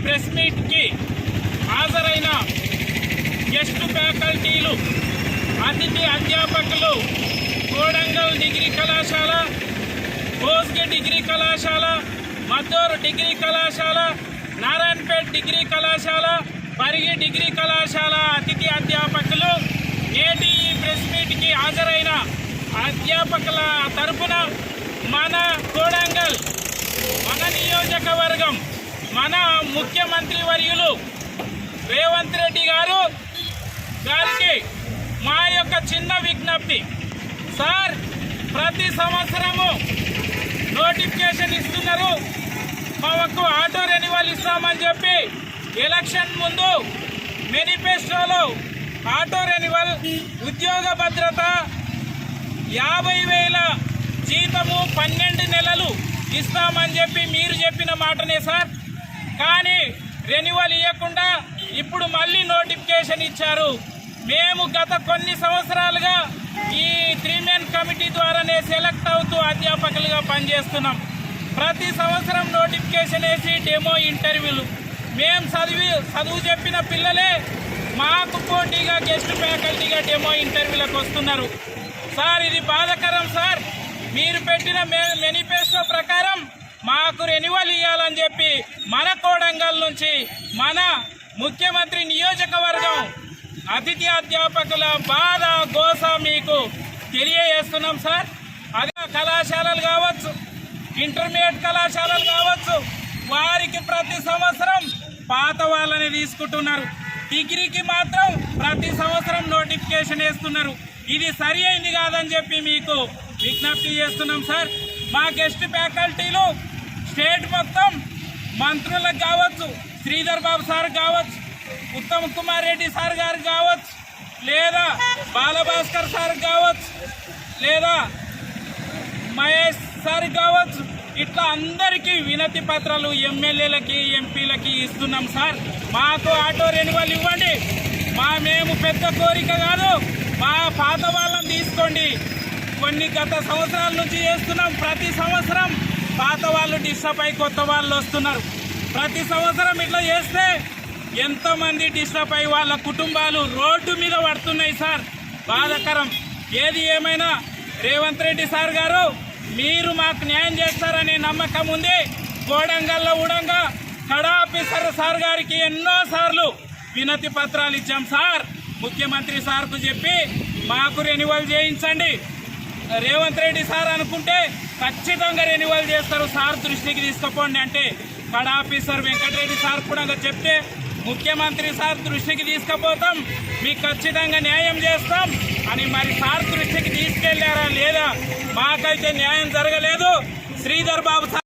Press మీట్కి హాజరైన guest ఫ్యాకల్టీలు అతిథి అధ్యాపకులు కోడంగల్ డిగ్రీ కళాశాల కోస్గి డిగ్రీ కళాశాల మద్దూరు డిగ్రీ కళాశాల నారాయణపేట్ డిగ్రీ కళాశాల పరిగి డిగ్రీ కళాశాల అతిథి అధ్యాపకులు నేటి ఈ ప్రెస్ మీట్కి హాజరైన అధ్యాపకుల తరపున మన కోడంగల్ మన నియోజకవర్గం మన ముఖ్యమంత్రి వర్యులు రేవంత్ రెడ్డి గారు గారికి మా యొక్క చిన్న విజ్ఞప్తి. సార్ ప్రతి సంవత్సరము నోటిఫికేషన్ ఇస్తున్నారు. మాకు ఆటో రెన్యువల్ ఇస్తామని చెప్పి ఎలక్షన్ ముందు మేనిఫెస్టోలో ఆటో రెన్యువల్ ఉద్యోగ భద్రత యాభై వేల జీతము పన్నెండు నెలలు ఇస్తామని చెప్పి మీరు చెప్పిన మాటనే సార్? కానీ రెన్యువల్ ఇవ్వకుండా ఇప్పుడు మళ్ళీ నోటిఫికేషన్ ఇచ్చారు. మేము గత కొన్ని సంవత్సరాలుగా ఈ త్రీ మెన్ కమిటీ ద్వారానే సెలెక్ట్ అవుతూ అధ్యాపకులుగా పనిచేస్తున్నాం. ప్రతి సంవత్సరం నోటిఫికేషన్ వేసి డెమో ఇంటర్వ్యూలు. మేము చదివి చదువు చెప్పిన పిల్లలే మాకు పోటీగా గెస్ట్ ఫ్యాకల్టీగా డెమో ఇంటర్వ్యూలకు వస్తున్నారు. సార్ ఇది బాధకరం సార్. మీరు పెట్టిన మె- మేనిఫెస్టో ప్రకారం మాకు రెన్యువల్ ఇవ్వాలని చెప్పి మన కోడంగల్ నుంచి మన ముఖ్యమంత్రి నియోజకవర్గం అతిథి అధ్యాపకుల బాధ గోస మీకు తెలియజేస్తున్నాం సార్. అదే కళాశాలలు కావచ్చు ఇంటర్మీడియట్ కళాశాలలు కావచ్చు వారికి ప్రతి సంవత్సరం పాత వాళ్ళని తీసుకుంటున్నారు. డిగ్రీకి మాత్రం ప్రతి సంవత్సరం నోటిఫికేషన్ వేస్తున్నారు. ఇది సరి అయింది కాదని చెప్పి మీకు విజ్ఞప్తి చేస్తున్నాం సార్. మా గెస్ట్ ఫ్యాకల్టీలు స్టేట్ మొత్తం మంత్రులకు కావచ్చు శ్రీధర్ బాబు సార్ కావచ్చు ఉత్తమ్ కుమార్ రెడ్డి సార్ గారు కావచ్చు లేదా బాలభాస్కర్ సార్ కావచ్చు లేదా మహేష్ సార్ కావచ్చు. ఇట్లా అందరికీ వినతి పత్రాలు ఎమ్మెల్యేలకి ఎంపీలకి ఇస్తున్నాం సార్. మాకు ఆటో రెన్యువల్ ఇవ్వండి. మా మేము పెద్ద కోరిక కాదు. మా పాత వాళ్ళని తీసుకోండి. కొన్ని గత సంవత్సరాల నుంచి చేస్తున్నాం. ప్రతి సంవత్సరం పాత వాళ్ళు డిస్టర్బ్ అయి కొత్త వాళ్ళు వస్తున్నారు. ప్రతి సంవత్సరం ఇట్లా చేస్తే ఎంతమంది డిస్టర్బ్ అయి వాళ్ళ కుటుంబాలు రోడ్డు మీద పడుతున్నాయి సార్. బాధాకరం. ఏది ఏమైనా రేవంత్ రెడ్డి సార్ గారు మీరు మాకు న్యాయం చేస్తారనే నమ్మకం ఉంది. కోడంగల్లో ఉడంగా కడాఫీసర్ సార్ గారికి ఎన్నోసార్లు వినతి పత్రాలు ఇచ్చాం సార్. ముఖ్యమంత్రి సార్కు చెప్పి మాకు రెన్యువల్ చేయించండి. రేవంత్ రెడ్డి సార్ అనుకుంటే ఖచ్చితంగా రెన్యువల్ చేస్తారు. సార్ దృష్టికి తీసుకుపోండి అంటే కడ ఆఫీసర్ వెంకటరెడ్డి సార్ కూడా చెప్తే ముఖ్యమంత్రి సార్ దృష్టికి తీసుకుపోతాం. మీకు ఖచ్చితంగా న్యాయం చేస్తాం అని మరి సార్ దృష్టికి తీసుకెళ్ళారా లేదా మాకైతే న్యాయం జరగలేదు. శ్రీధర్ బాబు సార్